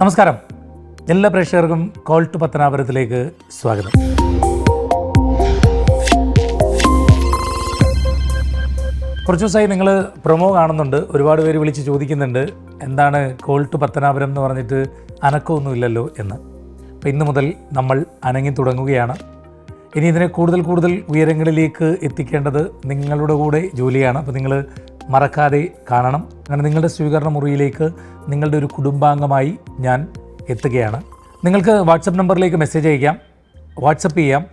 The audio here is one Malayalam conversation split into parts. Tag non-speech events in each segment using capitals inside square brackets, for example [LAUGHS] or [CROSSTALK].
നമസ്കാരം. എല്ലാ പ്രേക്ഷകർക്കും കോൾ ടു പത്തനാപുരത്തിലേക്ക് സ്വാഗതം. കുറച്ച് ദിവസമായി നിങ്ങൾ പ്രൊമോ കാണുന്നുണ്ട്. ഒരുപാട് പേര് വിളിച്ച് ചോദിക്കുന്നുണ്ട്. എന്താണ് കോൾ ടു പത്തനാപുരം എന്ന് പറഞ്ഞിട്ട് അനക്കമൊന്നുമില്ലല്ലോ എന്ന്. അപ്പോൾ ഇന്ന് മുതൽ നമ്മൾ അനങ്ങി തുടങ്ങുകയാണ്. ഇനി ഇതിനെ കൂടുതൽ കൂടുതൽ ഉയരങ്ങളിലേക്ക് എത്തിക്കേണ്ടത് നിങ്ങളുടെ കൂടെ ജോലിയാണ്. അപ്പോൾ നിങ്ങൾ മറക്കാതെ കാണണം. അങ്ങനെ നിങ്ങളുടെ സ്വീകരണ മുറിയിലേക്ക് നിങ്ങളുടെ ഒരു കുടുംബാംഗമായി ഞാൻ എത്തുകയാണ്. നിങ്ങൾക്ക് വാട്സപ്പ് നമ്പറിലേക്ക് മെസ്സേജ് അയക്കാം. വാട്സപ്പ് ചെയ്യാം.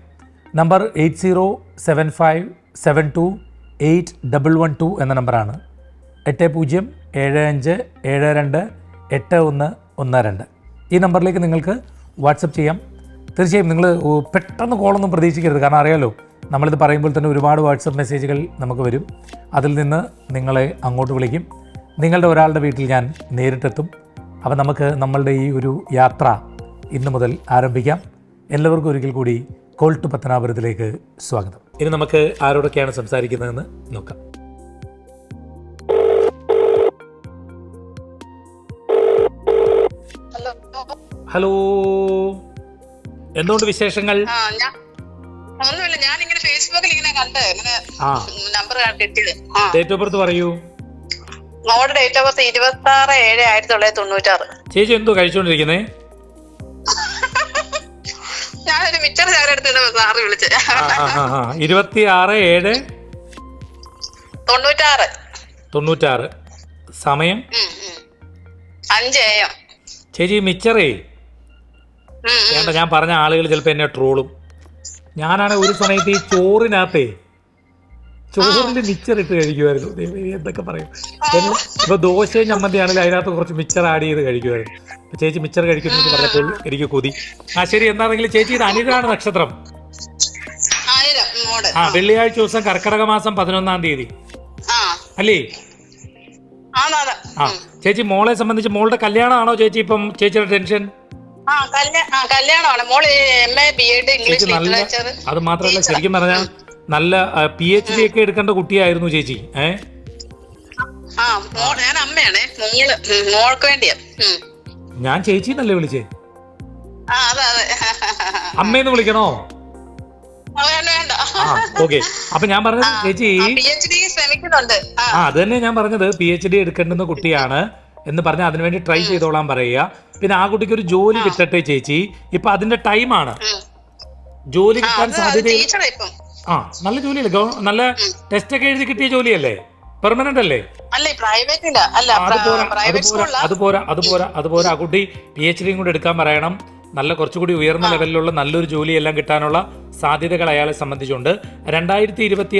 Number eight zero seven five seven two eight double one two എന്ന നമ്പറാണ്. എട്ട് പൂജ്യം ഏഴ് അഞ്ച് ഏഴ് രണ്ട് എട്ട് ഒന്ന് ഒന്ന് രണ്ട്. ഈ നമ്പറിലേക്ക് നിങ്ങൾക്ക് വാട്സപ്പ് ചെയ്യാം. തീർച്ചയായും നിങ്ങൾ പെട്ടെന്ന് കോളൊന്നും പ്രതീക്ഷിക്കരുത്. കാരണം അറിയാലോ നമ്മളിത് പറയുമ്പോൾ തന്നെ ഒരുപാട് വാട്സപ്പ് മെസ്സേജുകൾ നമുക്ക് വരും. അതിൽ നിന്ന് നിങ്ങളെ അങ്ങോട്ട് വിളിക്കും. നിങ്ങളുടെ ഒരാളുടെ വീട്ടിൽ ഞാൻ നേരിട്ടെത്തും. അപ്പോൾ നമുക്ക് നമ്മളുടെ ഈ ഒരു യാത്ര ഇന്ന് മുതൽ ആരംഭിക്കാം. എല്ലാവർക്കും ഒരിക്കൽ കൂടി കോൾട്ട് പത്തനാപുരത്തിലേക്ക് സ്വാഗതം. ഇനി നമുക്ക് ആരോടൊക്കെയാണ് സംസാരിക്കുന്നതെന്ന് നോക്കാം. ഹലോ. എന്തുകൊണ്ട് വിശേഷങ്ങൾ? ഒന്നുമില്ല ഞാൻ ഇങ്ങനെ ഫേസ്ബുക്കിൽ ഇങ്ങനെ കണ്ട് ഇങ്ങനെ നമ്പർ കിട്ടിയത്. ഡേറ്റ് ഓഫ് ബർത്ത് പറയൂ. മോളുടെ ഡേറ്റ് ഓഫ് ബർത്ത് ഇരുപത്തി ആറ് ഏഴ് ആയിരത്തി തൊള്ളായിരത്തി തൊണ്ണൂറ്റാറ്. ചേച്ചി എന്തോ കഴിച്ചോണ്ടിരിക്കുന്നേ? [LAUGHS] ഞാനൊരു മിച്ചർ ചാര എടുത്തിട്ട് സാറ് വിളിച്ച്. ഇരുപത്തി ആറ് ഏഴ് തൊണ്ണൂറ്റാറ്. തൊണ്ണൂറ്റാറ്. സമയം. അഞ്ച് ചേച്ചി മിച്ചറേ. വേണ്ട ഞാൻ പറഞ്ഞ ആളുകൾ ചിലപ്പോൾ എന്നെ ട്രോളും. ഞാനാണ് ഒരു സമയത്ത് ഈ ചോറിനകത്തേ ചോറിൽ മിച്ചർ ഇട്ട് കഴിക്കുമായിരുന്നു എന്തൊക്കെ പറയും. ഇപ്പൊ ദോശയും ചമ്മന്തിയാണെങ്കിൽ അതിനകത്ത് കുറച്ച് മിച്ചർ ആഡ് ചെയ്ത് കഴിക്കുമായിരുന്നു അപ്പൊ ചേച്ചി മിച്ചർ കഴിക്കുന്നു പറഞ്ഞപ്പോൾ എനിക്ക് കൊതി. ആ ശരി എന്താണെങ്കിലും ചേച്ചി ഇത് അനിതാണ് നക്ഷത്രം. ആ വെള്ളിയാഴ്ച ദിവസം കർക്കടക മാസം പതിനൊന്നാം തീയതി. അല്ലേ? ആ ചേച്ചി മോളെ സംബന്ധിച്ച് മോളുടെ കല്യാണമാണോ ചേച്ചി ഇപ്പം ചേച്ചിയുടെ ടെൻഷൻ അത് മാത്രല്ല ശരിക്കും പറഞ്ഞാൽ നല്ല പി എച്ച് ഡി ഒക്കെ എടുക്കേണ്ട കുട്ടിയായിരുന്നു ചേച്ചി ഏ? ഞാൻ അമ്മയാണേ. മോൾ മോൾക്ക് വേണ്ടിയാ. ഞാൻ ചേച്ചി എന്നല്ലേ വിളിച്ചേ അമ്മയെന്ന് വിളിക്കണോ? ഓക്കെ. അപ്പൊ ഞാൻ പറഞ്ഞത് ചേച്ചി ആ അത് തന്നെ ഞാൻ പറഞ്ഞത്. പി എച്ച് ഡി എടുക്കേണ്ടുന്ന കുട്ടിയാണ് എന്ന് പറഞ്ഞാൽ അതിനുവേണ്ടി ട്രൈ ചെയ്തോളാൻ പറയുക. പിന്നെ ആ കുട്ടിക്ക് ഒരു ജോലി കിട്ടട്ടെ ചേച്ചി. ഇപ്പൊ അതിന്റെ ടൈമാണ്. ജോലി കിട്ടാൻ സാധ്യത ആ നല്ല ജോലിയല്ലേ? നല്ല ടെസ്റ്റ് ഒക്കെ എഴുതി കിട്ടിയ ജോലിയല്ലേ? പെർമനന്റ് അല്ലേ? അതുപോലെ അല്ല അതുപോരാ ആ. കുട്ടി പി എച്ച് ഡിയും കൂടെ എടുക്കാൻ പറയണം. നല്ല കുറച്ചുകൂടി ഉയർന്ന ലെവലിലുള്ള നല്ലൊരു ജോലിയെല്ലാം കിട്ടാനുള്ള സാധ്യതകൾ അയാളെ സംബന്ധിച്ചുണ്ട്. രണ്ടായിരത്തി ഇരുപത്തി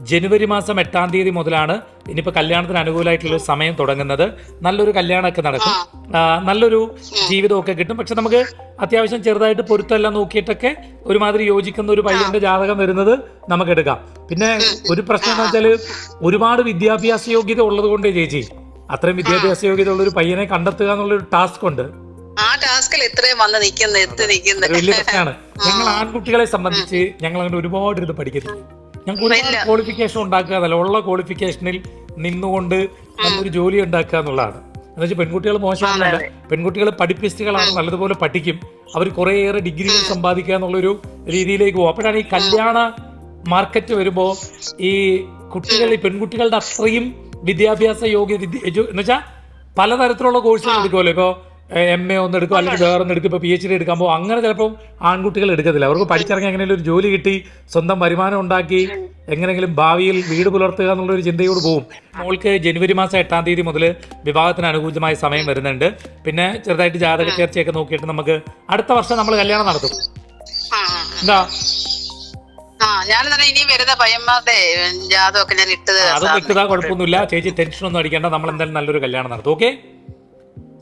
ജനുവരി മാസം എട്ടാം തീയതി മുതലാണ് ഇനിയിപ്പോൾ കല്യാണത്തിന് അനുകൂലമായിട്ടുള്ള സമയം തുടങ്ങുന്നത്. നല്ലൊരു കല്യാണമൊക്കെ നടക്കും. നല്ലൊരു ജീവിതമൊക്കെ കിട്ടും. പക്ഷെ നമുക്ക് അത്യാവശ്യം ചെറുതായിട്ട് പൊരുത്തമെല്ലാം നോക്കിയിട്ടൊക്കെ ഒരുമാതിരി യോജിക്കുന്ന ഒരു പയ്യന്റെ ജാതകം വരുന്നത് നമുക്ക് എടുക്കാം. പിന്നെ ഒരു പ്രശ്നം എന്ന് വെച്ചാൽ ഒരുപാട് വിദ്യാഭ്യാസ യോഗ്യത ഉള്ളത് കൊണ്ട് ചേച്ചി അത്രയും വിദ്യാഭ്യാസ യോഗ്യത ഉള്ള ഒരു പയ്യനെ കണ്ടെത്തുക എന്നുള്ളൊരു ടാസ്ക് ഉണ്ട്. ആ ടാസ്കിൽ ഇത്രയും വന്ന് എത്തി വലിയ പ്രശ്നമാണ്. ഞങ്ങൾ ആൺകുട്ടികളെ സംബന്ധിച്ച് ഞങ്ങൾ അങ്ങനെ ഒരുപാട് ഇത് പഠിക്കുന്നില്ല ഞങ്ങൾക്ക് ഒരുപാട് ക്വാളിഫിക്കേഷൻ ഉണ്ടാക്കുക എന്നല്ല ഉള്ള ക്വാളിഫിക്കേഷനിൽ നിന്നുകൊണ്ട് നല്ലൊരു ജോലി ഉണ്ടാക്കുക എന്നുള്ളതാണ്. എന്ന് വെച്ചാൽ പെൺകുട്ടികൾ മോശമല്ല. പെൺകുട്ടികൾ പഠിപ്പിസ്റ്റുകളാണ്. നല്ലതുപോലെ പഠിക്കും. അവർ കുറേയേറെ ഡിഗ്രികൾ സമ്പാദിക്കുക എന്നുള്ളൊരു രീതിയിലേക്ക് പോകും. അപ്പോഴാണ് ഈ കല്യാണ മാർക്കറ്റ് വരുമ്പോൾ ഈ കുട്ടികൾ ഈ പെൺകുട്ടികളുടെ അത്രയും വിദ്യാഭ്യാസ യോഗ്യത വിദ്യ എന്ന് വെച്ചാൽ പലതരത്തിലുള്ള കോഴ്സുകൾ എടുക്കുമല്ലോ. ഇപ്പോൾ എം എ ഒന്ന് എടുക്കും അല്ലെങ്കിൽ വേറെ ഒന്ന് എടുക്കും ഇപ്പോൾ പി എച്ച് ഡി എടുക്കാൻ പോകും. അങ്ങനെ ചിലപ്പോൾ ആൺകുട്ടികൾ എടുക്കത്തില്ല. അവർക്ക് പഠിച്ചിറങ്ങി എങ്ങനെയെങ്കിലും ഒരു ജോലി കിട്ടി സ്വന്തം വരുമാനം ഉണ്ടാക്കി എങ്ങനെയെങ്കിലും ഭാവിയിൽ വീട് പുലർത്തുക എന്നുള്ള ഒരു ചിന്തയോട് പോകും മോൾക്ക് ജനുവരി മാസം എട്ടാം തീയതി മുതൽ വിവാഹത്തിന് അനുകൂലമായ സമയം വരുന്നുണ്ട്. പിന്നെ ചെറുതായിട്ട് ജാതക ചേർച്ചയൊക്കെ നോക്കിയിട്ട് നമുക്ക് അടുത്ത വർഷം നമ്മൾ കല്യാണം നടത്തും. എന്താ? അത് ഇട്ടതാ കുഴപ്പമൊന്നുമില്ല. ചേച്ചി ടെൻഷൻ ഒന്നും അടിക്കേണ്ട. നമ്മൾ എന്തായാലും നല്ലൊരു കല്യാണം നടത്തും. ഓക്കെ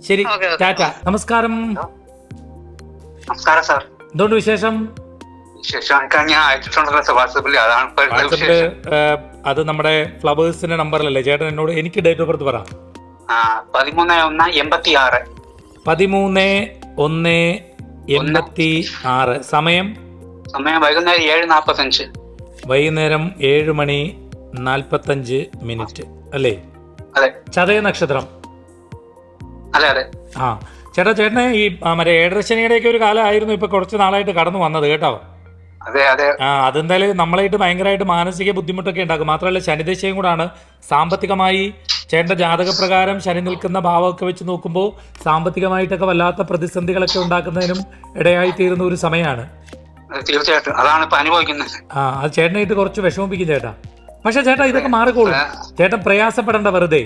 ശരി. ടാറ്റ. നമസ്കാരം. നമസ്കാരം സാർ. എന്തുകൊണ്ട് വിശേഷം? അത് നമ്മുടെ ഫ്ലവേഴ്സിന്റെ നമ്പറിലല്ലേ? ചേട്ടൻ എന്നോട് എനിക്ക് ഡേറ്റ് ഓഫ് ബർത്ത് പറ. ആ പതിമൂന്ന് ഒന്ന് എൺപത്തി ആറ് പതിമൂന്ന് ഒന്ന് എൺപത്തി ആറ് സമയം? സമയം വൈകുന്നേരം ഏഴ് നാൽപ്പത്തഞ്ച് വൈകുന്നേരം ഏഴ് മണി നാൽപ്പത്തഞ്ച് മിനിറ്റ്. അല്ലേ? അതെ. ചതയ നക്ഷത്രം. അതെ അതെ. ആ. ചേട്ടാ ചേട്ടനെ ഈ മറ്റേ ഏഴരശനിയുടെ ഒക്കെ ഒരു കാലമായിരുന്നു ഇപ്പൊ കുറച്ച് നാളായിട്ട് കടന്നു വന്നത് കേട്ടോ? അതെ അതെ. ആ അതെന്തായാലും നമ്മളായിട്ട് ഭയങ്കരമായിട്ട് മാനസിക ബുദ്ധിമുട്ടൊക്കെ ഉണ്ടാക്കും. മാത്രമല്ല ശനിദശയും കൂടാണ്. സാമ്പത്തികമായി ചേട്ടന്റെ ജാതകപ്രകാരം ശനി നിൽക്കുന്ന ഭാവമൊക്കെ വെച്ച് നോക്കുമ്പോൾ സാമ്പത്തികമായിട്ടൊക്കെ വല്ലാത്ത പ്രതിസന്ധികളൊക്കെ ഉണ്ടാക്കുന്നതിനും ഇടയായിത്തീരുന്ന ഒരു സമയമാണ്. തീർച്ചയായിട്ടും. അതാണ് ഇപ്പൊ അനുഭവിക്കുന്നത്. ആ അത് ചേട്ടനായിട്ട് കുറച്ച് വിഷമിപ്പിക്കും ചേട്ടാ. പക്ഷെ ചേട്ടാ ഇതൊക്കെ മാറിക്കോളും. ചേട്ടൻ പ്രയാസപ്പെടേണ്ട വെറുതെ.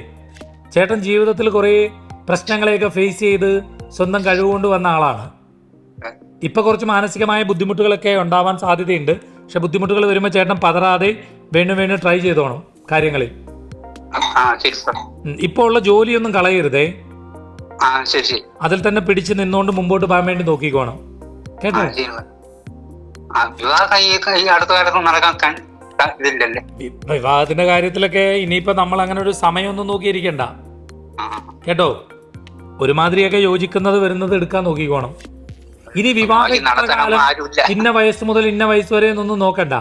ചേട്ടൻ ജീവിതത്തിൽ കുറേ പ്രശ്നങ്ങളെയൊക്കെ ഫേസ് ചെയ്ത് സ്വന്തം കഴിവുകൊണ്ട് വന്ന ആളാണ്. ഇപ്പൊ കുറച്ച് മാനസികമായ ബുദ്ധിമുട്ടുകളൊക്കെ ഉണ്ടാവാൻ സാധ്യതയുണ്ട്. പക്ഷെ ബുദ്ധിമുട്ടുകൾ വരുമ്പോൾ ചേട്ടൻ പതറാതെ വേണു വേണു ട്രൈ ചെയ്തോണം കാര്യങ്ങളിൽ. ഇപ്പോൾ ഉള്ള ജോലിയൊന്നും കളയരുതേ. അതിൽ തന്നെ പിടിച്ച് നിന്നുകൊണ്ട് മുമ്പോട്ട് പോകാൻ വേണ്ടി നോക്കിക്കോണം. കേട്ടോ? വിവാഹത്തിന്റെ കാര്യത്തിലൊക്കെ ഇനിയിപ്പോ നമ്മൾ അങ്ങനെ ഒരു സമയമൊന്നും നോക്കിയിരിക്കണ്ട. കേട്ടോ? ഒരുമാതിരിയൊക്കെ യോജിക്കുന്നത് വരുന്നത് എടുക്കാൻ നോക്കിക്കോണം. ഇനി വിവാഹ ഇന്ന വയസ്സ് മുതൽ ഇന്ന വയസ്സ് വരെ എന്നൊന്നും നോക്കണ്ട.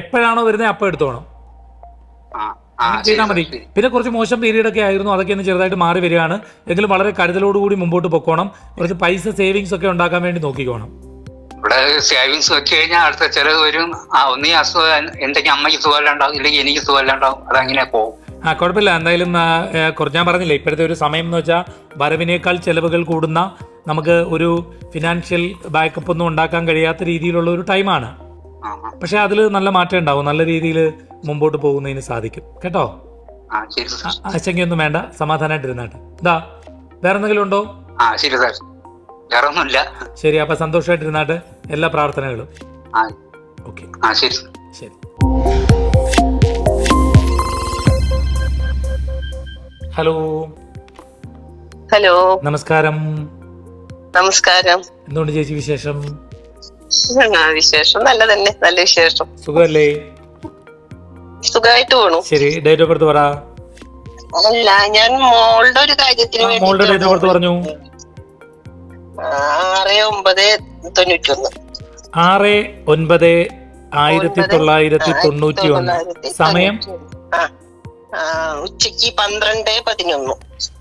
എപ്പോഴാണോ വരുന്നത് അപ്പൊ എടുത്തോണം. ചെയ്താൽ മതി. പിന്നെ കുറച്ച് മോശം പീരീഡ് ഒക്കെ ആയിരുന്നു അതൊക്കെ ഒന്ന് ചെറുതായിട്ട് മാറി വരികയാണ്. എങ്കിലും വളരെ കരുതലോടുകൂടി മുമ്പോട്ട് പൊക്കോണം. കുറച്ച് പൈസ സേവിങ്സ് ഒക്കെ ഉണ്ടാക്കാൻ വേണ്ടി നോക്കിക്കോണം. ഇവിടെ സേവിങ്സ് വെച്ച് കഴിഞ്ഞാൽ അടുത്ത ചെലവ് വരും. ആ ഒന്നീ അസുഖം എന്തെങ്കിലും അമ്മയ്ക്ക് സുഖമല്ലാണ്ടാവും ഇല്ലെങ്കിൽ എനിക്ക് സുഖമല്ലാണ്ടാവും അതങ്ങനെ പോകും. ആ കുഴപ്പമില്ല. എന്തായാലും കുറച്ച് ഞാൻ പറഞ്ഞില്ലേ ഇപ്പോഴത്തെ ഒരു സമയം എന്ന് വെച്ചാൽ വരവിനേക്കാൾ ചിലവുകൾ കൂടുന്ന നമുക്ക് ഒരു ഫിനാൻഷ്യൽ ബാക്കപ്പ് ഒന്നും ഉണ്ടാക്കാൻ കഴിയാത്ത രീതിയിലുള്ള ഒരു ടൈമാണ് പക്ഷെ. അതിൽ നല്ല മാറ്റം ഉണ്ടാവും. നല്ല രീതിയിൽ മുമ്പോട്ട് പോകുന്നതിന് സാധിക്കും. കേട്ടോ? ആശങ്കയൊന്നും വേണ്ട. സമാധാനമായിട്ടിരുന്നാട്ടെ ഇതാ വേറെ എന്തെങ്കിലും ഉണ്ടോ? ശരി സാർ. വേറെ ഒന്നുമില്ല. ശരി അപ്പം സന്തോഷമായിട്ടിരുന്നാട്ടെ എല്ലാ പ്രാർത്ഥനകളും. ഓക്കെ. ശരി ശരി. ഹലോ. ഹലോ. നമസ്കാരം. നമസ്കാരം. എന്തുകൊണ്ട് ചേച്ചി വിശേഷം? വിശേഷം നല്ല തന്നെ നല്ല വിശേഷം. സുഖമല്ലേ? സുഖമായിട്ട് പോണു. ശരി ഡേറ്റ് ഓഫ് ബർത്ത് പറ. അല്ല ഞാൻ മോളുടെ ഒരു കാര്യത്തിന് വേണ്ടി മോളുടെ ഡേറ്റ് ഓഫ് ബർത്ത് പറഞ്ഞു. ആറ് ഒമ്പത് തൊണ്ണൂറ്റി ഒന്ന് ആറ് ഒൻപത് ആയിരത്തി തൊള്ളായിരത്തി തൊണ്ണൂറ്റി ഒന്ന് സമയം? ഉച്ചയ്ക്ക് പന്ത്രണ്ട് പതിനൊന്ന്.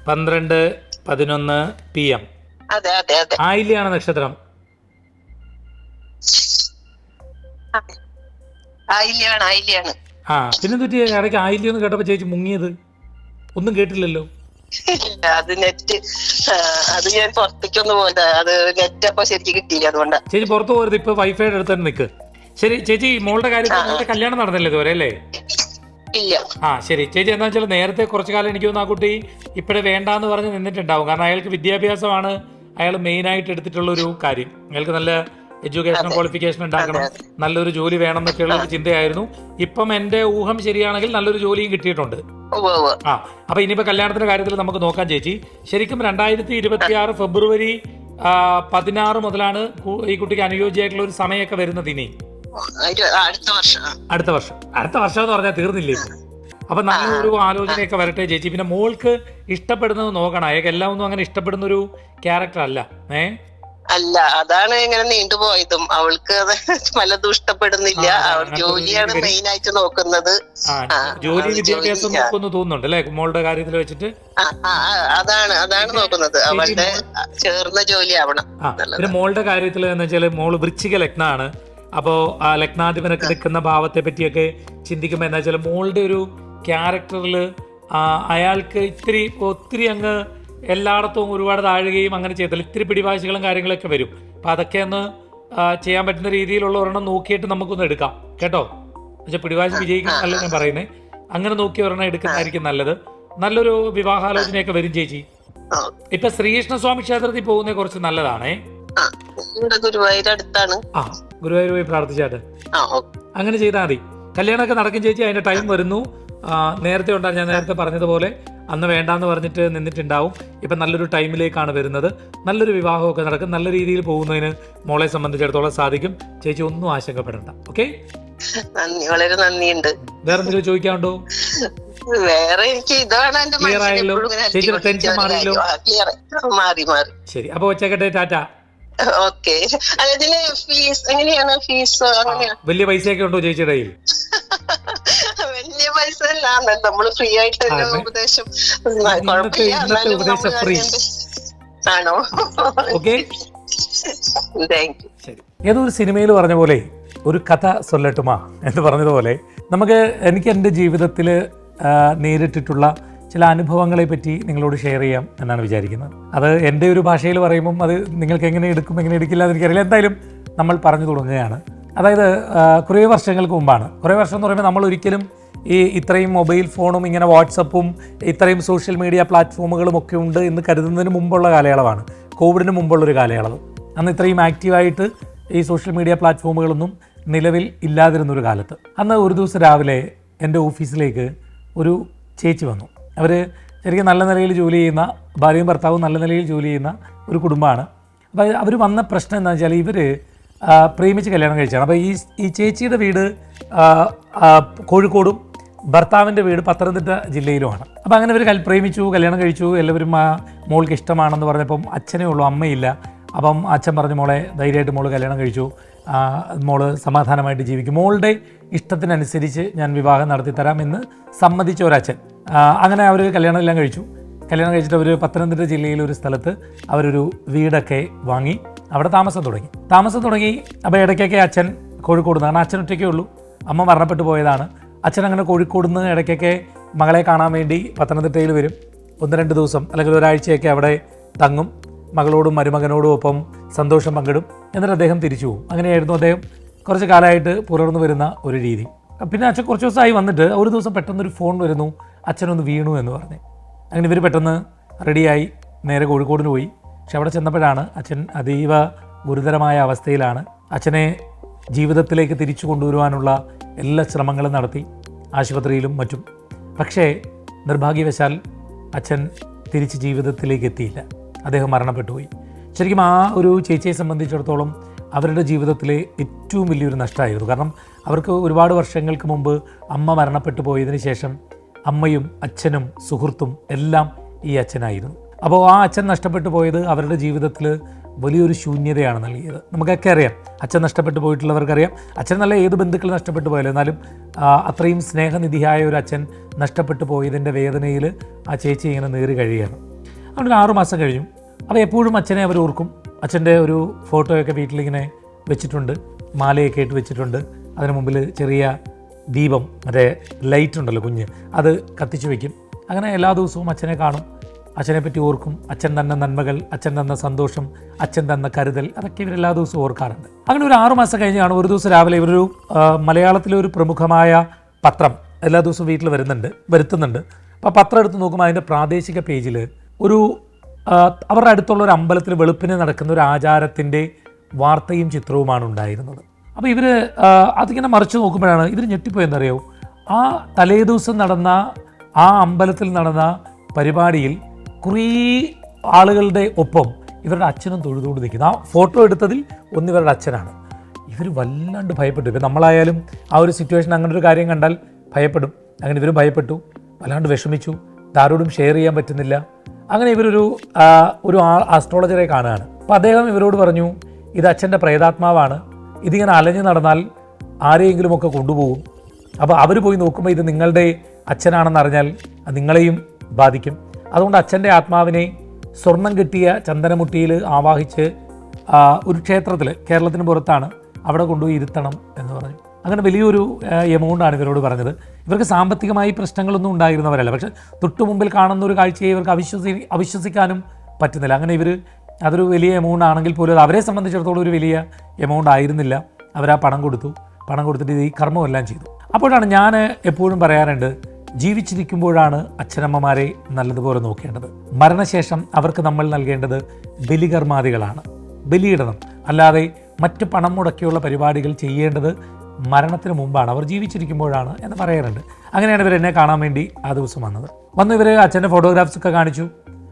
പന്ത്രണ്ട് പതിനൊന്ന് പി എം. അതെ അതെ അതെ. ആയില്യാണ് നക്ഷത്രം? ആയില്യാണ് ആയില്യാണ്. ആ പിന്നെ തെറ്റി ഇടയ്ക്ക് ആയില്യം എന്ന് കേട്ടപ്പോ ചേച്ചി മുങ്ങിയത്. ഒന്നും കേട്ടില്ലല്ലോ. ഇല്ല, അത് നെറ്റ് അത് ഞാൻ പുറത്തേക്കൊന്ന് പോയതാ അത് നെറ്റ് അപ്പൊ ശരിക്കും കിട്ടിയില്ല അതുകൊണ്ടാ. ചേച്ചി പുറത്തു പോരുത് ഇപ്പൊ വൈഫൈയുടെ അടുത്ത് തന്നെ നിൽക്ക് ശരി ചേച്ചി മോളുടെ കാര്യത്തിൽ മോളുടെ കല്യാണം നടന്നില്ല ഇതുവരെ അല്ലേ? ആ ശരി. ചേച്ചി എന്താ വെച്ചാൽ നേരത്തെ കുറച്ചു കാലം എനിക്ക് തോന്നുന്നു ആ കുട്ടി ഇപ്പോഴേ വേണ്ടാന്ന് പറഞ്ഞ് നിന്നിട്ടുണ്ടാവും. കാരണം അയാൾക്ക് വിദ്യാഭ്യാസമാണ് അയാൾ മെയിൻ ആയിട്ട് എടുത്തിട്ടുള്ള ഒരു കാര്യം. അയാൾക്ക് നല്ല എഡ്യൂക്കേഷൻ ക്വാളിഫിക്കേഷൻ ഉണ്ടാക്കണം. നല്ലൊരു ജോലി വേണം എന്നൊക്കെയുള്ള ഒരു ചിന്തയായിരുന്നു. ഇപ്പം എന്റെ ഊഹം ശരിയാണെങ്കിൽ നല്ലൊരു ജോലിയും കിട്ടിയിട്ടുണ്ട്. ആ അപ്പൊ ഇനിയിപ്പോ കല്യാണത്തിന്റെ കാര്യത്തിൽ നമുക്ക് നോക്കാം ചേച്ചി. ശരിക്കും രണ്ടായിരത്തി ഇരുപത്തി ആറ് ഫെബ്രുവരി പതിനാറ് മുതലാണ് ഈ കുട്ടിക്ക് അനുയോജ്യമായിട്ടുള്ള ഒരു സമയമൊക്കെ വരുന്നത് ഇനി. അടുത്ത വർഷം. അടുത്ത വർഷം. അടുത്ത വർഷം എന്ന് പറഞ്ഞാൽ തീർന്നില്ലേ അപ്പൊ നല്ലൊരു ആലോചനയൊക്കെ വരട്ടെ ചേച്ചി. പിന്നെ മോൾക്ക് ഇഷ്ടപ്പെടുന്നത് നോക്കണം. അയാൾക്ക് എല്ലാം ഒന്നും അങ്ങനെ ഇഷ്ടപ്പെടുന്ന ഒരു ക്യാരക്ടർ അല്ല. ഏ? അല്ല അതാണ് ഇങ്ങനെ നീണ്ടുപോയതും അവൾക്ക് അത് പലതും ഇഷ്ടപ്പെടുന്നില്ല. അവൾ ജോലിയാണ് മെയിൻ ആയിട്ട് നോക്കുന്നത്. ജോലി വിദ്യാഭ്യാസം നോക്കുന്നു തോന്നുന്നുണ്ട് അല്ലെ? മോളുടെ കാര്യത്തിൽ വെച്ചിട്ട്? അതാണ് അതാണ് നോക്കുന്നത്. അവളുടെ ചേർന്ന ജോലി ആവണം പിന്നെ മോളുടെ കാര്യത്തിൽ എന്ന് വെച്ചാൽ മോൾ വൃശ്ചിക ലഗ്നാണ്. അപ്പോൾ ആ ലഗ്നാധിപനൊക്കെ നിൽക്കുന്ന ഭാവത്തെ പറ്റിയൊക്കെ ചിന്തിക്കുമ്പോൾ എന്താ വെച്ചാൽ മോളുടെ ഒരു ക്യാരക്ടറിൽ അയാൾക്ക് ഇത്തിരി ഒത്തിരി അങ്ങ് എല്ലായിടത്തും ഒരുപാട് താഴുകയും അങ്ങനെ ചെയ്തില്ല ഇത്തിരി പിടിവാശികളും കാര്യങ്ങളൊക്കെ വരും. അപ്പം അതൊക്കെ ഒന്ന് ചെയ്യാൻ പറ്റുന്ന രീതിയിലുള്ള ഒരെണ്ണം നോക്കിയിട്ട് നമുക്കൊന്ന് എടുക്കാം. കേട്ടോ? പക്ഷേ പിടിവാശി വിജയിക്കുന്നല്ല ഞാൻ പറയുന്നത് അങ്ങനെ നോക്കി ഒരെണ്ണം എടുക്കുന്നതായിരിക്കും നല്ലത്. നല്ലൊരു വിവാഹാലോചനയൊക്കെ വരും ചേച്ചി. ഇപ്പൊ ശ്രീകൃഷ്ണസ്വാമി ക്ഷേത്രത്തിൽ പോകുന്നത് കുറച്ച് നല്ലതാണേ. ഗുരുവായൂർ അടുത്താണ് ആ. ഗുരുവായൂർ പോയി പ്രാർത്ഥിച്ചാട്ട്? അങ്ങനെ ചെയ്താൽ മതി. കല്യാണമൊക്കെ നടക്കും ചേച്ചി അതിന്റെ ടൈം വരുന്നു. നേരത്തെ ഉണ്ടാകും ഞാൻ നേരത്തെ പറഞ്ഞതുപോലെ അന്ന് വേണ്ടാന്ന് പറഞ്ഞിട്ട് നിന്നിട്ടുണ്ടാവും. ഇപ്പം നല്ലൊരു ടൈമിലേക്കാണ് വരുന്നത്. നല്ലൊരു വിവാഹമൊക്കെ നടക്കും. നല്ല രീതിയിൽ പോകുന്നതിന് മോളെ സംബന്ധിച്ചിടത്തോളം സാധിക്കും. ചേച്ചി ഒന്നും ആശങ്കപ്പെടണ്ട. ഓക്കെ നന്ദി. വളരെ നന്ദിയുണ്ട്. വേറെ എന്തെങ്കിലും ചോദിക്കാണ്ടോ വേറെ എനിക്ക് ഇതാണ് എന്റെ അടികൊണ്ടിരിക്കുന്ന മാറിയല്ലോ? മാറി മാറി. ശരി. അപ്പൊ വെച്ചേക്കട്ടെ. ടാറ്റ. ഓക്കെ അതിന് ഫീസ് എങ്ങനെയാണ് ഫീസ് അങ്ങനെയാ വലിയ പൈസയൊക്കെ ഉണ്ടോ ചേച്ചിയുടെ കയ്യിൽ? [LAUGHS] വലിയ പൈസ അല്ല. നമ്മൾ ഫ്രീ ആയിട്ട്. ഉപദേശം. കുഴപ്പമില്ല. അതിന്റെ- ആണോ? [LAUGHS] ഓക്കെ [LAUGHS] ശരി. ഏതോ ഒരു സിനിമയിൽ പറഞ്ഞ പോലെ ഒരു കഥ സൊല്ലട്ടുമാ എന്ന് പറഞ്ഞതുപോലെ നമുക്ക് എനിക്ക് എന്റെ ജീവിതത്തിൽ നേരിട്ടിട്ടുള്ള ചില അനുഭവങ്ങളെ പറ്റി നിങ്ങളോട് ഷെയർ ചെയ്യാം എന്നാണ് വിചാരിക്കുന്നത്. അത് എന്റെ ഒരു ഭാഷയിൽ പറയുമ്പം അത് നിങ്ങൾക്ക് എങ്ങനെ എടുക്കും എങ്ങനെ എടുക്കില്ല എന്ന് എനിക്കറിയില്ല. എന്തായാലും നമ്മൾ പറഞ്ഞു തുടങ്ങുകയാണ്. അതായത് കുറേ വർഷങ്ങൾക്ക് മുമ്പാണ്. കുറേ വർഷം എന്ന് പറയുമ്പോൾ നമ്മൾ ഒരിക്കലും ഈ ഇത്രയും മൊബൈൽ ഫോണും ഇങ്ങനെ വാട്സപ്പും ഇത്രയും സോഷ്യൽ മീഡിയ പ്ലാറ്റ്ഫോമുകളും ഒക്കെ ഉണ്ട് എന്ന് കരുതുന്നതിന് മുമ്പുള്ള കാലയളവാണ്. കോവിഡിന് മുമ്പുള്ളൊരു കാലയളവ്. അന്ന് ഇത്രയും ആക്റ്റീവായിട്ട് ഈ സോഷ്യൽ മീഡിയ പ്ലാറ്റ്ഫോമുകളൊന്നും നിലവിൽ ഇല്ലാതിരുന്നൊരു കാലത്ത്. അന്ന് ഒരു ദിവസം രാവിലെ എന്റെ ഓഫീസിലേക്ക് ഒരു ചേച്ചി വന്നു. അവർ ശരിക്കും നല്ല നിലയിൽ ജോലി ചെയ്യുന്ന ഭാര്യയും ഭർത്താവും നല്ല നിലയിൽ ജോലി ചെയ്യുന്ന ഒരു കുടുംബമാണ്. അപ്പോൾ അവർ വന്ന പ്രശ്നം എന്താണെന്ന് വെച്ചാൽ ഇവർ പ്രേമിച്ച് കല്യാണം കഴിച്ചാണ്. അപ്പോൾ ഈ ഈ ചേച്ചിയുടെ വീട് കോഴിക്കോടും ഭർത്താവിന്റെ വീട് പത്തനംതിട്ട ജില്ലയിലുമാണ്. അപ്പോൾ അങ്ങനെ ഇവർ പ്രേമിച്ചു കല്യാണം കഴിച്ചു. എല്ലാവരും മോൾക്ക് ഇഷ്ടമാണെന്ന് പറഞ്ഞപ്പം അച്ഛനേ ഉള്ളൂ അമ്മയില്ല. അപ്പം അച്ഛൻ പറഞ്ഞു മോളെ ധൈര്യമായിട്ട് മോൾ കല്യാണം കഴിച്ചു. മോൾ സമാധാനമായിട്ട് ജീവിക്കും. മോളുടെ ഇഷ്ടത്തിനനുസരിച്ച് ഞാൻ വിവാഹം നടത്തി എന്ന് സമ്മതിച്ച ഒരച്ഛൻ. അങ്ങനെ അവർ കല്യാണം എല്ലാം കഴിച്ചു. കല്യാണം കഴിച്ചിട്ട് അവർ പത്തനംതിട്ട ജില്ലയിലെ ഒരു സ്ഥലത്ത് അവരൊരു വീടൊക്കെ വാങ്ങി. അവിടെ താമസം തുടങ്ങി. താമസം തുടങ്ങി അപ്പോൾ ഇടയ്ക്കൊക്കെ അച്ഛൻ കോഴിക്കോട് നിന്ന് കാരണം അച്ഛൻ ഒറ്റയ്ക്കേ ഉള്ളൂ. അമ്മ മരണപ്പെട്ടു പോയതാണ്. അച്ഛൻ അങ്ങനെ കോഴിക്കോട് നിന്ന് ഇടയ്ക്കൊക്കെ മകളെ കാണാൻ വേണ്ടി പത്തനംതിട്ടയിൽ വരും. ഒന്ന് രണ്ട് ദിവസം അല്ലെങ്കിൽ ഒരാഴ്ചയൊക്കെ അവിടെ തങ്ങും. മകളോടും മരുമകനോടും ഒപ്പം സന്തോഷം പങ്കിടും. എന്നിട്ട് അദ്ദേഹം തിരിച്ചു പോകും. അങ്ങനെയായിരുന്നു അദ്ദേഹം കുറച്ച് കാലമായിട്ട് പുലർന്നു വരുന്ന ഒരു രീതി. പിന്നെ അച്ഛൻ കുറച്ച് ദിവസമായി വന്നിട്ട് ഒരു ദിവസം പെട്ടെന്നൊരു ഫോൺ വരുന്നു. അച്ഛനൊന്ന് വീണു എന്ന് പറഞ്ഞ്. അങ്ങനെ ഇവർ പെട്ടെന്ന് റെഡിയായി. നേരെ കോഴിക്കോടിന് പോയി. പക്ഷെ അവിടെ ചെന്നപ്പോഴാണ് അച്ഛൻ അതീവ ഗുരുതരമായ അവസ്ഥയിലാണ് അച്ഛനെ ജീവിതത്തിലേക്ക് തിരിച്ചു കൊണ്ടുവരുവാനുള്ള എല്ലാ ശ്രമങ്ങളും നടത്തി. ആശുപത്രിയിലും മറ്റും. പക്ഷേ നിർഭാഗ്യവശാൽ അച്ഛൻ തിരിച്ച് ജീവിതത്തിലേക്ക് എത്തിയില്ല. അദ്ദേഹം മരണപ്പെട്ടു പോയി. ശരിക്കും ആ ഒരു ചേച്ചിയെ സംബന്ധിച്ചിടത്തോളം അവരുടെ ജീവിതത്തിലെ ഏറ്റവും വലിയൊരു നഷ്ടമായിരുന്നു. കാരണം അവർക്ക് ഒരുപാട് വർഷങ്ങൾക്ക് മുമ്പ് അമ്മ മരണപ്പെട്ടു പോയതിന് ശേഷം അമ്മയും അച്ഛനും സുഹൃത്തും എല്ലാം ഈ അച്ഛനായിരുന്നു. അപ്പോൾ ആ അച്ഛൻ നഷ്ടപ്പെട്ടു പോയത് അവരുടെ ജീവിതത്തിൽ വലിയൊരു ശൂന്യതയാണ് നൽകിയത്. നമുക്കൊക്കെ അറിയാം അച്ഛൻ നഷ്ടപ്പെട്ടു പോയിട്ടുള്ളവർക്കറിയാം. അച്ഛൻ നല്ല ഏത് ബന്ധുക്കൾ നഷ്ടപ്പെട്ടു പോയാലും എന്നാലും അത്രയും സ്നേഹനിധിയായ ഒരു അച്ഛൻ നഷ്ടപ്പെട്ടു പോയതിന്റെ വേദനയിൽ ആ ചേച്ചി ഇങ്ങനെ നേറി കഴിയുകയാണ്. ഒരു ആറു മാസം കഴിഞ്ഞു. അപ്പോൾ എപ്പോഴും അച്ഛനെ അവർ ഓർക്കും. അച്ഛന്റെ ഒരു ഫോട്ടോയൊക്കെ വീട്ടിലിങ്ങനെ വെച്ചിട്ടുണ്ട് മാലയൊക്കെ ഇട്ട് വെച്ചിട്ടുണ്ട്. അതിന് മുമ്പിൽ ചെറിയ ദീപം മറ്റേ ലൈറ്റ് ഉണ്ടല്ലോ കുഞ്ഞ് അത് കത്തിച്ചു വയ്ക്കും അങ്ങനെ എല്ലാ ദിവസവും അച്ഛനെ കാണും. അച്ഛനെ പറ്റി ഓർക്കും. അച്ഛൻ തന്ന നന്മകൾ അച്ഛൻ തന്ന സന്തോഷം അച്ഛൻ തന്ന കരുതൽ അതൊക്കെ ഇവർ എല്ലാ ദിവസവും ഓർക്കാറുണ്ട്. അങ്ങനെ ഒരു ആറു മാസം കഴിഞ്ഞാണ് ഒരു ദിവസം രാവിലെ ഇവരൊരു മലയാളത്തിലെ ഒരു പ്രമുഖമായ പത്രം എല്ലാ ദിവസവും വീട്ടിൽ വരുന്നുണ്ട് വരുത്തുന്നുണ്ട്. അപ്പോൾ പത്രം എടുത്ത് നോക്കുമ്പോൾ അതിന്റെ പ്രാദേശിക പേജിൽ ഒരു അവരുടെ അടുത്തുള്ള ഒരു അമ്പലത്തിൽ വെളുപ്പിന് നടക്കുന്ന ഒരു ആചാരത്തിന്റെ വാർത്തയും ചിത്രവുമാണ് ഉണ്ടായിരുന്നത്. അപ്പോൾ ഇവർ അതിങ്ങനെ മറിച്ച് നോക്കുമ്പോഴാണ് ഇവർ ഞെട്ടിപ്പോയെന്നറിയോ ആ തലേദിവസം നടന്ന ആ അമ്പലത്തിൽ നടന്ന പരിപാടിയിൽ കുറേ ആളുകളുടെ ഒപ്പം ഇവരുടെ അച്ഛനും തൊഴുതുകൊണ്ട് നിൽക്കുന്നു. ആ ഫോട്ടോ എടുത്തതിൽ ഒന്ന് ഇവരുടെ അച്ഛനാണ്. ഇവർ വല്ലാണ്ട് ഭയപ്പെട്ടു. ഇപ്പം നമ്മളായാലും ആ ഒരു സിറ്റുവേഷൻ അങ്ങനെ ഒരു കാര്യം കണ്ടാൽ ഭയപ്പെടും. അങ്ങനെ ഇവർ ഭയപ്പെട്ടു. വല്ലാണ്ട് വിഷമിച്ചു. ഇതാരോടും ഷെയർ ചെയ്യാൻ പറ്റുന്നില്ല. അങ്ങനെ ഇവരൊരു ഒരു ആസ്ട്രോളജറെ കാണുകയാണ്. അപ്പോൾ അദ്ദേഹം ഇവരോട് പറഞ്ഞു ഇത് അച്ഛന്റെ പ്രേതാത്മാവാണ്. ഇതിങ്ങനെ അലഞ്ഞു നടന്നാൽ ആരെയെങ്കിലുമൊക്കെ കൊണ്ടുപോകും. അപ്പോൾ അവർ പോയി നോക്കുമ്പോൾ ഇത് നിങ്ങളുടെ അച്ഛനാണെന്ന് അറിഞ്ഞാൽ നിങ്ങളെയും ബാധിക്കും. അതുകൊണ്ട് അച്ഛന്റെ ആത്മാവിനെ സ്വർണം കിട്ടിയ ചന്ദനമുട്ടിയിൽ ആവാഹിച്ച് ഒരു ക്ഷേത്രത്തിൽ കേരളത്തിന് പുറത്താണ് അവിടെ കൊണ്ടുപോയി ഇരുത്തണം എന്ന് പറഞ്ഞു. അങ്ങനെ വലിയൊരു എമൗണ്ടാണ് ഇവരോട് പറഞ്ഞത്. ഇവർക്ക് സാമ്പത്തികമായി പ്രശ്നങ്ങളൊന്നും ഉണ്ടായിരുന്നവരല്ല. പക്ഷെ തൊട്ടു മുമ്പിൽ കാണുന്ന ഒരു കാഴ്ചയെ ഇവർക്ക് അവിശ്വസി അവിശ്വസിക്കാനും പറ്റുന്നില്ല. അങ്ങനെ ഇവർ അതൊരു വലിയ എമൗണ്ട് ആണെങ്കിൽ പോലും അത് അവരെ സംബന്ധിച്ചിടത്തോളം ഒരു വലിയ എമൗണ്ട് ആയിരുന്നില്ല. അവരാ പണം കൊടുത്തു. പണം കൊടുത്തിട്ട് ഈ കർമ്മമെല്ലാം ചെയ്തു. അപ്പോഴാണ് ഞാൻ എപ്പോഴും പറയാറുണ്ട് ജീവിച്ചിരിക്കുമ്പോഴാണ് അച്ഛനമ്മമാരെ നല്ലതുപോലെ നോക്കേണ്ടത്. മരണശേഷം അവർക്ക് നമ്മൾ നൽകേണ്ടത് ബലികർമാദികളാണ്. ബലിയിടണം. അല്ലാതെ മറ്റ് പണം മുടക്കിയുള്ള പരിപാടികൾ ചെയ്യേണ്ടത് മരണത്തിന് മുമ്പാണ്. അവർ ജീവിച്ചിരിക്കുമ്പോഴാണ് എന്ന് പറയാറുണ്ട്. അങ്ങനെയാണ് ഇവർ എന്നെ കാണാൻ വേണ്ടി ആ ദിവസം വന്നത്. വന്ന് ഇവർ അച്ഛന്റെ ഫോട്ടോഗ്രാഫ്സ് ഒക്കെ കാണിച്ചു.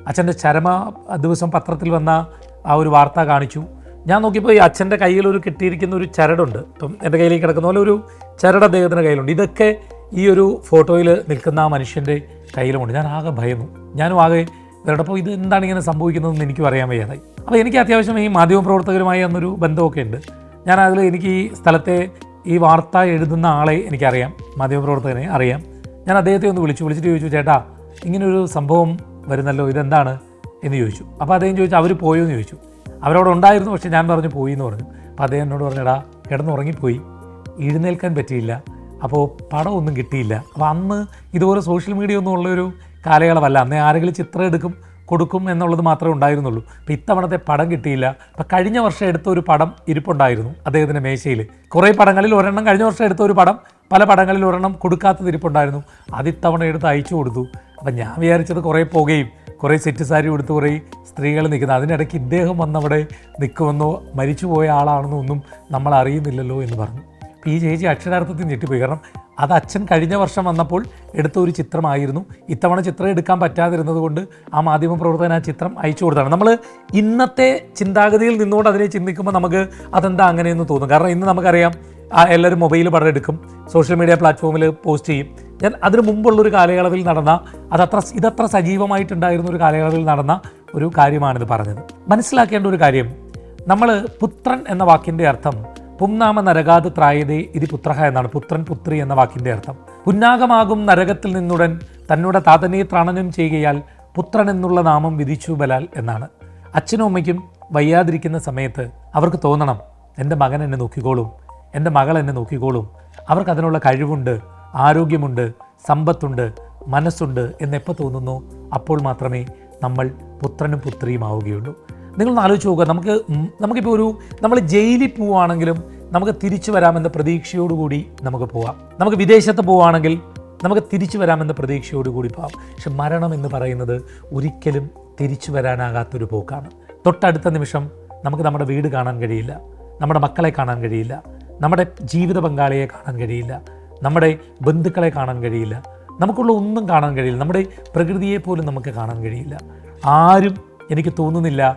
അച്ഛന്റെ ചരമ ദിവസം പത്രത്തിൽ വന്ന ആ ഒരു വാർത്ത കാണിച്ചു. ഞാൻ നോക്കിയപ്പോൾ ഈ അച്ഛന്റെ കയ്യിൽ ഒരു കിട്ടിയിരിക്കുന്ന ഒരു ചരടുണ്ട്. ഇപ്പം എന്റെ കയ്യിലേക്ക് കിടക്കുന്ന പോലെ ഒരു ചരട് അദ്ദേഹത്തിന്റെ കയ്യിലുണ്ട്. ഇതൊക്കെ ഈ ഒരു ഫോട്ടോയിൽ നിൽക്കുന്ന ആ മനുഷ്യന്റെ കയ്യിലുമുണ്ട്. ഞാൻ ആകെ ഭയന്നു. ഞാനും ആകെ ഇവരോടൊപ്പം ഇത് എന്താണ് ഇങ്ങനെ സംഭവിക്കുന്നതെന്ന് എനിക്കും അറിയാൻ വയ്യാതായി. അപ്പോൾ എനിക്ക് അത്യാവശ്യം ഈ മാധ്യമപ്രവർത്തകരുമായി അന്നൊരു ബന്ധമൊക്കെ ഉണ്ട്. ഞാൻ അതിൽ എനിക്ക് ഈ സ്ഥലത്തെ ഈ വാർത്ത എഴുതുന്ന ആളെ എനിക്കറിയാം. മാധ്യമപ്രവർത്തകനെ അറിയാം. ഞാൻ അദ്ദേഹത്തെ ഒന്ന് വിളിച്ചു. വിളിച്ചിട്ട് ചോദിച്ചു ചേട്ടാ ഇങ്ങനൊരു സംഭവം വരുന്നല്ലോ ഇതെന്താണ്? എന്ന് ചോദിച്ചു. അപ്പോൾ അദ്ദേഹം ചോദിച്ചു അവർ പോയോ? എന്ന് ചോദിച്ചു. അവരവിടെ ഉണ്ടായിരുന്നു പക്ഷേ ഞാൻ പറഞ്ഞു പോയി എന്ന് പറഞ്ഞു. അപ്പോൾ അദ്ദേഹം എന്നോട് പറഞ്ഞടാ കിടന്നുറങ്ങിപ്പോയി. എഴുന്നേൽക്കാൻ പറ്റിയില്ല. അപ്പോൾ പടം ഒന്നും കിട്ടിയില്ല. അപ്പോൾ അന്ന് ഇതുപോലെ സോഷ്യൽ മീഡിയ ഒന്നും ഉള്ളൊരു കാലയളവല്ല. അന്ന് ആരെങ്കിലും ചിത്രം എടുക്കും കൊടുക്കും എന്നുള്ളത് മാത്രമേ ഉണ്ടായിരുന്നുള്ളൂ. അപ്പോൾ ഇത്തവണത്തെ പടം കിട്ടിയില്ല. അപ്പോൾ കഴിഞ്ഞ വർഷം എടുത്ത ഒരു പടം ഇരിപ്പുണ്ടായിരുന്നു അദ്ദേഹത്തിന്റെ മേശയിൽ കുറേ പടങ്ങളിൽ ഒരെണ്ണം കഴിഞ്ഞ വർഷം എടുത്ത ഒരു പടം പല പടങ്ങളിൽ ഒരെണ്ണം കൊടുക്കാത്തത് ഇരിപ്പുണ്ടായിരുന്നു. അതിത്തവണ എടുത്ത് അയച്ചു കൊടുത്തു. അപ്പം ഞാൻ വിചാരിച്ചത് കുറേ പോകുകയും കുറേ സെറ്റ് സാരി കൊടുത്ത് കുറേ സ്ത്രീകൾ നിൽക്കുന്നത്. അതിനിടയ്ക്ക് ഇദ്ദേഹം വന്നവിടെ നിൽക്കുമെന്നോ മരിച്ചുപോയ ആളാണെന്നോ ഒന്നും നമ്മൾ അറിയുന്നില്ലല്ലോ എന്ന് പറഞ്ഞു. ഈ ചേച്ചി അക്ഷരാർത്ഥത്തിൽ ഞെട്ടിപ്പോയി. കാരണം അത് അച്ഛൻ കഴിഞ്ഞ വർഷം വന്നപ്പോൾ എടുത്ത ഒരു ചിത്രമായിരുന്നു. ഇത്തവണ ചിത്രം എടുക്കാൻ പറ്റാതിരുന്നത് കൊണ്ട് ആ മാധ്യമ പ്രവർത്തകൻ ആ ചിത്രം അയച്ചു കൊടുത്താണ്. നമ്മൾ ഇന്നത്തെ ചിന്താഗതിയിൽ നിന്നുകൊണ്ട് അതിനെ ചിന്തിക്കുമ്പോൾ നമുക്ക് അതെന്താ അങ്ങനെയെന്ന് തോന്നും. കാരണം ഇന്ന് നമുക്കറിയാം എല്ലാവരും മൊബൈൽ പടം എടുക്കും സോഷ്യൽ മീഡിയ പ്ലാറ്റ്ഫോമിൽ പോസ്റ്റ് ചെയ്യും. ഞാൻ അതിന് മുമ്പുള്ളൊരു കാലയളവിൽ നടന്ന അതത്ര ഇതത്ര സജീവമായിട്ടുണ്ടായിരുന്ന ഒരു കാലയളവിൽ നടന്ന ഒരു കാര്യമാണിത് പറഞ്ഞത്. മനസ്സിലാക്കേണ്ട ഒരു കാര്യം നമ്മൾ പുത്രൻ എന്ന വാക്കിന്റെ അർത്ഥം പുംനാമ നരകാത് ത്രായതേ ഇതി പുത്രഹ എന്നാണ് പുത്രൻ പുത്രി എന്ന വാക്കിന്റെ അർത്ഥം. പുന്നാകമാകും നരകത്തിൽ നിന്നുടൻ തന്നോട് താതനെ ത്രാണനം ചെയ്യുകയാൽ പുത്രൻ എന്നുള്ള നാമം വിധിച്ചു ബലാൽ എന്നാണ്. അച്ഛനും അമ്മയ്ക്കും വയ്യാതിരിക്കുന്ന സമയത്ത് അവർക്ക് തോന്നണം എന്റെ മകൻ എന്നെ നോക്കിക്കോളും. എന്റെ മകൾ എന്നെ നോക്കിക്കോളും. അവർക്ക് അതിനുള്ള കഴിവുണ്ട് ആരോഗ്യമുണ്ട് സമ്പത്തുണ്ട് മനസ്സുണ്ട് എന്നെപ്പോൾ തോന്നുന്നു? അപ്പോൾ മാത്രമേ നമ്മൾ പുത്രനും പുത്രിയും ആവുകയുള്ളൂ. നിങ്ങളൊന്ന് ആലോചിച്ച് നോക്കുക. നമുക്ക് നമുക്കിപ്പോൾ ഒരു നമ്മൾ ജയിലിൽ പോവുകയാണെങ്കിലും നമുക്ക് തിരിച്ചു വരാമെന്ന പ്രതീക്ഷയോടുകൂടി നമുക്ക് പോവാം. നമുക്ക് വിദേശത്ത് പോവുകയാണെങ്കിൽ നമുക്ക് തിരിച്ചു വരാമെന്ന പ്രതീക്ഷയോടുകൂടി പോവാം. പക്ഷെ മരണം എന്ന് പറയുന്നത് ഒരിക്കലും തിരിച്ചു വരാനാകാത്തൊരു പോക്കാണ്. തൊട്ടടുത്ത നിമിഷം നമുക്ക് നമ്മുടെ വീട് കാണാൻ കഴിയില്ല. നമ്മുടെ മക്കളെ കാണാൻ കഴിയില്ല. നമ്മുടെ ജീവിത പങ്കാളിയെ കാണാൻ കഴിയില്ല. നമ്മുടെ ബന്ധുക്കളെ കാണാൻ കഴിയില്ല. നമുക്കുള്ള ഒന്നും കാണാൻ കഴിയില്ല. നമ്മുടെ പ്രകൃതിയെ പോലും നമുക്ക് കാണാൻ കഴിയില്ല. ആരും എനിക്ക് തോന്നുന്നില്ല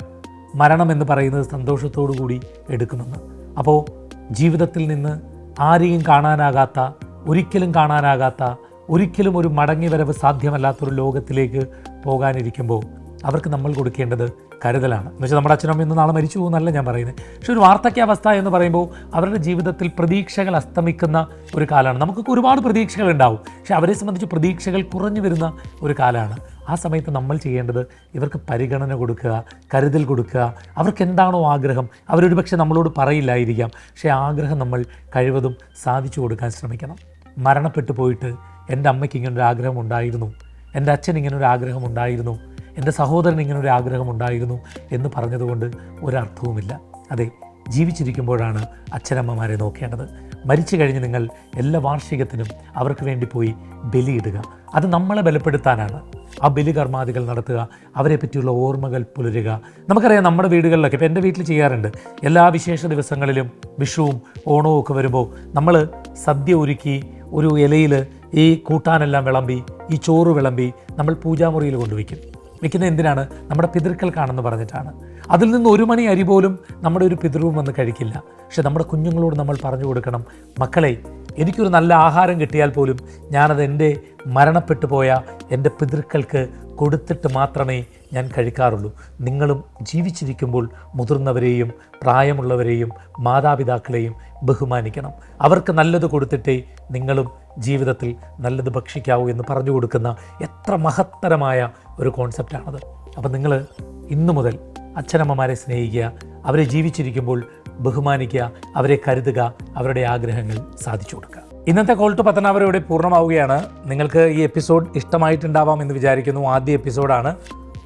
മരണം എന്ന് പറയുന്നത് സന്തോഷത്തോടു കൂടി എടുക്കുമെന്ന്. അപ്പോൾ ജീവിതത്തിൽ നിന്ന് ആരെയും കാണാനാകാത്ത ഒരിക്കലും കാണാനാകാത്ത ഒരിക്കലും ഒരു മടങ്ങി വരവ് സാധ്യമല്ലാത്തൊരു ലോകത്തിലേക്ക് പോകാനിരിക്കുമ്പോൾ അവർക്ക് നമ്മൾ കൊടുക്കേണ്ടത് കരുതലാണ്. എന്ന് വെച്ചാൽ നമ്മുടെ അച്ഛനും ഇന്ന് നാളെ മരിച്ചു പോകുന്നല്ല ഞാൻ പറയുന്നത്. പക്ഷേ ഒരു വാർദ്ധക്യാവസ്ഥ എന്ന് പറയുമ്പോൾ അവരുടെ ജീവിതത്തിൽ പ്രതീക്ഷകൾ അസ്തമിക്കുന്ന ഒരു കാലമാണ്. നമുക്കൊക്കെ ഒരുപാട് പ്രതീക്ഷകൾ ഉണ്ടാവും. പക്ഷെ അവരെ സംബന്ധിച്ച് പ്രതീക്ഷകൾ കുറഞ്ഞു വരുന്ന ഒരു കാലമാണ്. ആ സമയത്ത് നമ്മൾ ചെയ്യേണ്ടത് ഇവർക്ക് പരിഗണന കൊടുക്കുക കരുതൽ കൊടുക്കുക. അവർക്ക് എന്താണോ ആഗ്രഹം അവരൊരു പക്ഷേ നമ്മളോട് പറയില്ലായിരിക്കാം. പക്ഷേ ആഗ്രഹം നമ്മൾ കഴിവതും സാധിച്ചു കൊടുക്കാൻ ശ്രമിക്കണം. മരണപ്പെട്ടു പോയിട്ട് എന്റെ അമ്മയ്ക്ക് ഇങ്ങനൊരു ആഗ്രഹം ഉണ്ടായിരുന്നു. എന്റെ അച്ഛൻ ഇങ്ങനൊരു ആഗ്രഹം ഉണ്ടായിരുന്നു. എന്റെ സഹോദരൻ ഒരു ആഗ്രഹം ഉണ്ടായിരുന്നു എന്ന് പറഞ്ഞതുകൊണ്ട് ഒരർത്ഥവുമില്ല. അതെ ജീവിച്ചിരിക്കുമ്പോഴാണ് അച്ഛനമ്മമാരെ നോക്കേണ്ടത്. മരിച്ചു കഴിഞ്ഞ് നിങ്ങൾ എല്ലാ വാർഷികത്തിനും അവർക്ക് വേണ്ടി പോയി ബലിയിടുക. അത് നമ്മളെ ബലപ്പെടുത്താനാണ്. ആ ബലി കർമാദികൾ നടത്തുക അവരെ പറ്റിയുള്ള ഓർമ്മകൾ പുലരുക. നമുക്കറിയാം നമ്മുടെ വീടുകളിലൊക്കെ ഇപ്പോൾ എന്റെ വീട്ടിൽ ചെയ്യാറുണ്ട്. എല്ലാ വിശേഷ ദിവസങ്ങളിലും വിഷുവും ഓണവും ഒക്കെ വരുമ്പോൾ നമ്മൾ സദ്യ ഒരുക്കി ഒരു ഇലയിൽ ഈ കൂട്ടാനെല്ലാം വിളമ്പി ഈ ചോറ് വിളമ്പി നമ്മൾ പൂജാമുറിയിൽ കൊണ്ടുവയ്ക്കും. വെക്കുന്നത് എന്തിനാണ്? നമ്മുടെ പിതൃക്കൾക്കാണെന്ന് പറഞ്ഞിട്ടാണ്. അതിൽ നിന്ന് ഒരു മണി അരി പോലും നമ്മുടെ ഒരു പിതൃവും വന്ന് കഴിക്കില്ല. പക്ഷെ നമ്മുടെ കുഞ്ഞുങ്ങളോട് നമ്മൾ പറഞ്ഞു കൊടുക്കണം മക്കളെ എനിക്കൊരു നല്ല ആഹാരം കിട്ടിയാൽ പോലും ഞാനത് എന്റെ മരണപ്പെട്ടു പോയ എന്റെ പിതൃക്കൾക്ക് കൊടുത്തിട്ട് മാത്രമേ ഞാൻ കഴിക്കാറുള്ളൂ. നിങ്ങളും ജീവിച്ചിരിക്കുമ്പോൾ മുതിർന്നവരെയും പ്രായമുള്ളവരെയും മാതാപിതാക്കളെയും ബഹുമാനിക്കണം. അവർക്ക് നല്ലത് കൊടുത്തിട്ടേ നിങ്ങളും ജീവിതത്തിൽ നല്ലത് ഭക്ഷിക്കാവൂ എന്ന് പറഞ്ഞു കൊടുക്കുന്ന എത്ര മഹത്തരമായ ഒരു കോൺസെപ്റ്റാണത് അപ്പം നിങ്ങൾ ഇന്നു മുതൽ അച്ഛനമ്മമാരെ സ്നേഹിക്കുക അവരെ ജീവിച്ചിരിക്കുമ്പോൾ ബഹുമാനിക്കുക അവരെ കരുതുക അവരുടെ ആഗ്രഹങ്ങൾ സാധിച്ചു കൊടുക്കുക. ഇന്നത്തെ കോൾ ടു പത്തനാപുരം പൂർണമാവുകയാണ്. നിങ്ങൾക്ക് ഈ എപ്പിസോഡ് ഇഷ്ടമായിട്ടുണ്ടാവാം എന്ന് വിചാരിക്കുന്നു. ആദ്യ എപ്പിസോഡാണ്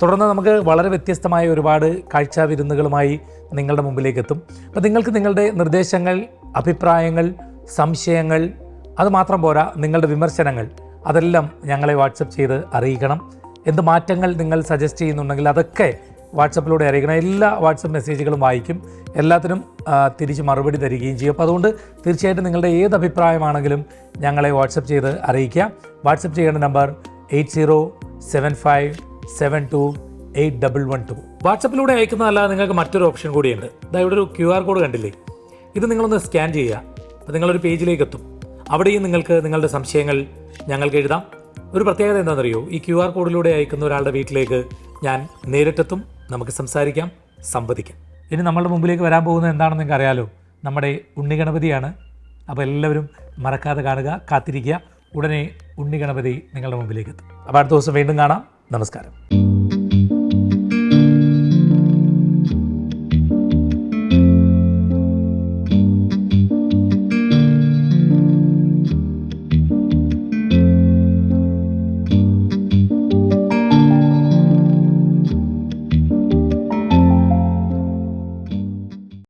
തുടർന്ന് നമുക്ക് വളരെ വ്യത്യസ്തമായ ഒരുപാട് കാഴ്ച വിരുന്നുകളുമായി നിങ്ങളുടെ മുമ്പിലേക്ക് എത്തും. അപ്പോൾ നിങ്ങൾക്ക് നിങ്ങളുടെ നിർദ്ദേശങ്ങൾ അഭിപ്രായങ്ങൾ സംശയങ്ങൾ അതുമാത്രം പോരാ നിങ്ങളുടെ വിമർശനങ്ങൾ അതെല്ലാം ഞങ്ങളെ വാട്സപ്പ് ചെയ്ത് അറിയിക്കണം. എന്ത് മാറ്റങ്ങൾ നിങ്ങൾ സജസ്റ്റ് ചെയ്യുന്നുണ്ടെങ്കിൽ അതൊക്കെ വാട്സപ്പിലൂടെ അറിയിക്കണം. എല്ലാ വാട്സപ്പ് മെസ്സേജുകളും വായിക്കും. എല്ലാത്തിനും തിരിച്ച് മറുപടി തരികയും ചെയ്യും. അപ്പോൾ അതുകൊണ്ട് തീർച്ചയായിട്ടും നിങ്ങളുടെ ഏത് അഭിപ്രായമാണെങ്കിലും ഞങ്ങളെ വാട്സപ്പ് ചെയ്ത് അറിയിക്കുക. വാട്സപ്പ് ചെയ്യേണ്ട number eight zero seven five seven two eight double one two. വാട്സപ്പിലൂടെ അയക്കുന്നതല്ലാതെ നിങ്ങൾക്ക് മറ്റൊരു ഓപ്ഷൻ കൂടിയുണ്ട്. ഇതാ ഇവിടെ ഒരു ക്യു ആർ കോഡ് കണ്ടില്ലേ? ഇത് നിങ്ങളൊന്ന് സ്കാൻ ചെയ്യുക. അപ്പോൾ നിങ്ങളൊരു പേജിലേക്ക് എത്തും. അവിടെയും നിങ്ങൾക്ക് നിങ്ങളുടെ സംശയങ്ങൾ ഞങ്ങൾക്ക് എഴുതാം. ഒരു പ്രത്യേകത എന്താണെന്നറിയോ? ഈ ക്യു ആർ കോഡിലൂടെ അയക്കുന്ന ഒരാളുടെ വീട്ടിലേക്ക് ഞാൻ നേരിട്ടെത്തും നമുക്ക് സംസാരിക്കാം സംവദിക്കാം. ഇനി നമ്മളുടെ മുമ്പിലേക്ക് വരാൻ പോകുന്നത് എന്താണെന്ന് നിങ്ങൾക്ക് അറിയാലോ? നമ്മുടെ ഉണ്ണി ഗണപതിയാണ്. അപ്പോൾ എല്ലാവരും മറക്കാതെ കാണുക കാത്തിരിക്കുക. ഉടനെ ഉണ്ണി ഗണപതി നിങ്ങളുടെ മുമ്പിലേക്ക് എത്തും. അപ്പോൾ അടുത്ത ദിവസം വീണ്ടും കാണാം. നമസ്കാരം.